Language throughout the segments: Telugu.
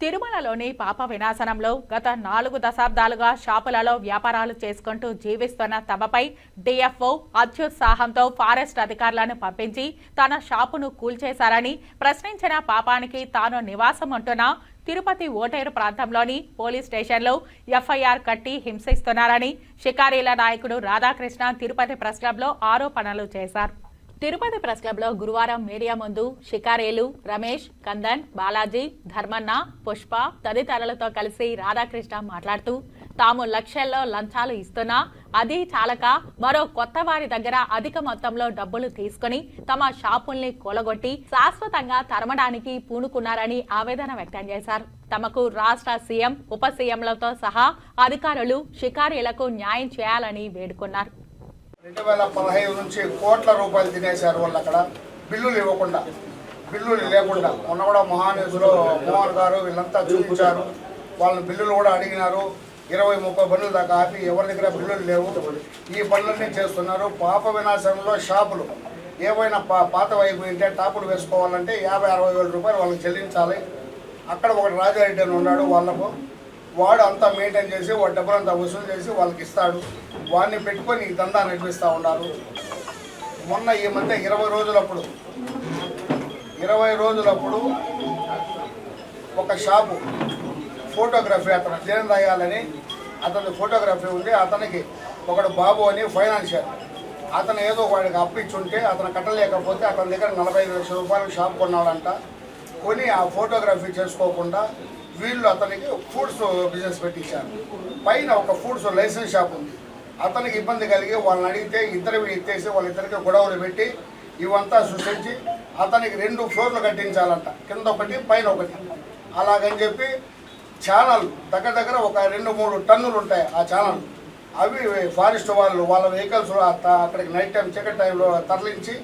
తిరుమలలోని పాప వినాశనంలో గత నాలుగు దశాబ్దాలుగా షాపులలో వ్యాపారాలు చేసుకుంటూ జీవిస్తున్న తమపై డిఎఫ్ఓ అత్యుత్సాహంతో ఫారెస్ట్ అధికారులను పంపించి తన షాపును కూల్చేశారని ప్రశ్నించిన పాపానికి తాను నివాసం ఉంటున్న తిరుపతి ఓటేరు ప్రాంతంలోని పోలీస్ స్టేషన్లో ఎఫ్ఐఆర్ కట్టి హింసిస్తున్నారని షికారీల నాయకుడు రాధాకృష్ణ తిరుపతి ప్రెస్ క్లబ్లో ఆరోపణలు చేశారు. తిరుపతి ప్రెస్ క్లబ్లో గురువారం మీడియా ముందు షికారేలు రమేష్ కందన్ బాలాజీ ధర్మన్న పుష్ప తదితరులతో కలిసి రాధాకృష్ణ మాట్లాడుతూ తాము లక్షల్లో లంచాలు ఇస్తున్నా అది చాలక మరో కొత్త వారి దగ్గర అధిక మొత్తంలో డబ్బులు తీసుకుని తమ షాపుల్ని కూలగొట్టి శాశ్వతంగా తరమడానికి పూనుకున్నారని ఆవేదన వ్యక్తం చేశారు. తమకు రాష్ట్ర సీఎం ఉప సీఎంలతో సహా అధికారులు షికారీలకు న్యాయం చేయాలని వేడుకున్నారు. రెండు వేల పదహైదు నుంచి కోట్ల రూపాయలు తినేశారు వాళ్ళు అక్కడ. బిల్లులు ఇవ్వకుండా. బిల్లులు లేకుండా. మొన్న కూడా మహానేసులో మోహన్ గారు వీళ్ళంతా చూపించారు. వాళ్ళ బిల్లులు కూడా అడిగినారు. ఇరవై ముప్పై పనులు దాకా ఆపి ఎవరి దగ్గర బిల్లులు లేవు. ఈ పనులన్నీ చేస్తున్నారు. పాప వినాశనంలో షాపులు. ఏవైనా పా పాత వైపు ఉంటే టాపులు వేసుకోవాలంటే యాభై అరవై వేల రూపాయలు వాళ్ళకి చెల్లించాలి. అక్కడ ఒకటి రాజారెడ్డి అని ఉన్నాడు వాళ్ళకు. వాడు అంతా మెయింటైన్ చేసి వాడు డబ్బులంతా వసూలు చేసి వాళ్ళకి ఇస్తాడు. వాడిని పెట్టుకొని ఈ దందా నడిపిస్తూ ఉన్నారు. మొన్న ఈ మధ్య ఇరవై రోజులప్పుడు ఇరవై రోజులప్పుడు ఒక షాపు ఫోటోగ్రఫీ అతను జీరం రాయాలని అతని ఫోటోగ్రఫీ ఉంది. అతనికి ఒకడు బాబు అని ఫైనాన్షియల్ అతను ఏదో వాడికి అప్పించుంటే అతను కట్టలేకపోతే అతని దగ్గర నలభై ఐదు లక్షల రూపాయలు షాప్ కొన్నాడంట. కొని ఆ ఫోటోగ్రఫీ చేసుకోకుండా వీళ్ళు అతనికి ఫుడ్స్ బిజినెస్ పెట్టించారు. పైన ఒక ఫుడ్స్ లైసెన్స్ షాప్ ఉంది. అతనికి ఇబ్బంది కలిగి వాళ్ళని అడిగితే ఇద్దరు ఎత్తేసి వాళ్ళిద్దరికి గొడవలు పెట్టి ఇవంతా సృష్టించి అతనికి రెండు ఫ్లోర్లు కట్టించాలంట. కింద ఒకటి పైన ఒకటి. అలాగని చెప్పి ఛానల్ దగ్గర దగ్గర ఒక రెండు మూడు టన్నులు ఉంటాయి ఆ ఛానల్. అవి ఫారెస్ట్ వాళ్ళు వాళ్ళ వెహికల్స్ అక్కడికి నైట్ టైం చీకటి టైంలో తరలించి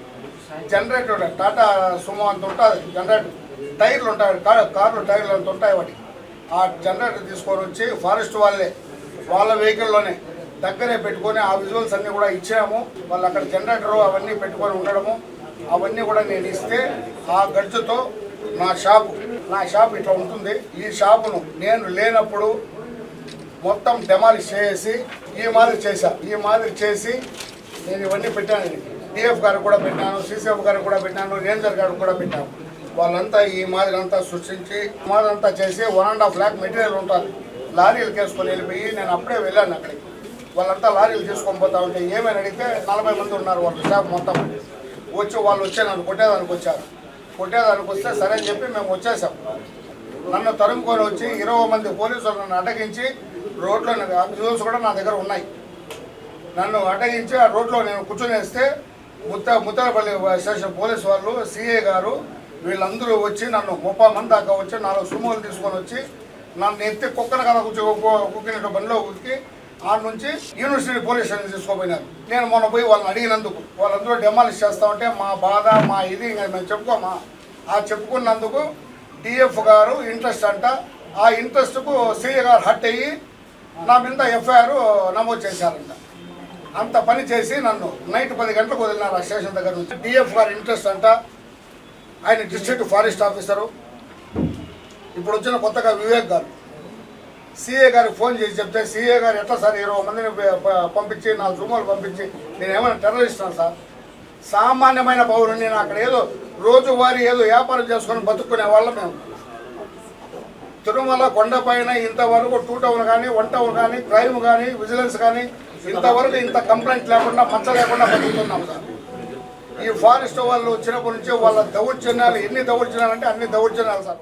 జనరేటర్ టాటా సుమో అంత ఉంటుంది జనరేటర్. టైర్లు ఉంటాయి కార్లు టైర్లు అంత ఉంటాయి వాటి ఆ జనరేటర్ తీసుకొని వచ్చి ఫారెస్ట్ వాళ్ళే వాళ్ళ వెహికల్లోనే దగ్గరే పెట్టుకొని ఆ విజువల్స్ అన్నీ కూడా ఇచ్చాము. వాళ్ళు అక్కడ జనరేటర్ అవన్నీ పెట్టుకొని ఉండడము అవన్నీ కూడా నేను ఇస్తే ఆ గడ్జుతో నా షాపు నా షాప్ ఇట్లా ఉంటుంది. ఈ షాపును నేను లేనప్పుడు మొత్తం డెమాలిష్ చేసి ఈ మాదిరి చేశా. ఈ మాదిరి చేసి నేను ఇవన్నీ పెట్టాను. డిఎఫ్ గారు కూడా పెట్టాను సిసిఎఫ్ గారు కూడా పెట్టాను రేంజర్ గారికి కూడా పెట్టాను వాళ్ళంతా ఈ మాదిరి అంతా సృష్టించి మాదంతా చేసి one and half lakh material ఉంటుంది. లారీలు వేసుకొని వెళ్ళిపోయి నేను అప్పుడే వెళ్ళాను అక్కడికి. వాళ్ళంతా లారీలు తీసుకొని పోతా ఉంటే ఏమైనా అడిగితే నలభై మంది ఉన్నారు వాళ్ళు షాప్ మొత్తం. వచ్చి వాళ్ళు వచ్చి నన్ను కొట్టేదానికి వచ్చారు. కొట్టేదానికి వస్తే సరే అని చెప్పి మేము వచ్చేసాం. నన్ను తరుముకొని వచ్చి ఇరవై మంది పోలీసులు నన్ను అటగించి రోడ్లో విజువల్స్ కూడా నా దగ్గర ఉన్నాయి. నన్ను అటగించి ఆ రోడ్లో నేను కూర్చొని వేస్తే ముత్త ముత్తలపల్లి స్టేషన్ పోలీస్ వాళ్ళు సిఏ గారు వీళ్ళందరూ వచ్చి నన్ను ముప్పై మంది దాకా వచ్చి నాలుగు సుమోలు తీసుకొని వచ్చి నన్ను ఎత్తి కుక్కన కదా కూర్చో కుక్కినట్టు బండిలో ఉతికి ఆడ నుంచి యూనివర్సిటీ పోలీస్ స్టేషన్ తీసుకోపోయినారు. నేను మొన్న పోయి వాళ్ళని అడిగినందుకు వాళ్ళందరూ డెమాలిష్ చేస్తామంటే మా బాధ మా ఇది ఇంకా మేము చెప్పుకోమా? ఆ చెప్పుకున్నందుకు డిఎఫ్ గారు ఇంట్రెస్ట్ అంట. ఆ ఇంట్రెస్ట్కు సీఏ గారు హట్ అయ్యి నా మీద ఎఫ్ఐఆర్ నమోదు చేశారంట. అంత పని చేసి నన్ను నైట్ పది గంటలకు వదిలినారు ఆ స్టేషన్ దగ్గర నుంచి. డిఎఫ్ గారు ఇంట్రెస్ట్ అంట. ఆయన డిస్ట్రిక్ట్ ఫారెస్ట్ ఆఫీసరు. ఇప్పుడు వచ్చిన కొత్తగా వివేక్ గారు. సిఏ గారికి ఫోన్ చేసి చెప్తే సిఏ గారు ఎట్లా సార్ ఇరవై మందిని పంపించి నాలుగు రూములు పంపించి నేను ఏమైనా టెర్రరిస్టాను సార్? సామాన్యమైన పౌరుని నేను అక్కడ ఏదో రోజువారీ ఏదో వ్యాపారం చేసుకొని బతుక్కునే వాళ్ళం మేము. తిరుమల కొండపైన ఇంతవరకు టూ టౌన్ కానీ వన్ టౌన్ కానీ క్రైమ్ కానీ విజిలెన్స్ కానీ ఇంతవరకు ఇంత కంప్లైంట్ లేకుండా మచ్చ లేకుండా బతుకుతున్నాం సార్. ఈ ఫారెస్ట్ వాళ్ళు వచ్చినప్పటి నుంచి వాళ్ళ దౌర్జన్యాలు ఎన్ని దౌర్జన్యాలు అంటే అన్ని దౌర్జన్యాలు సార్.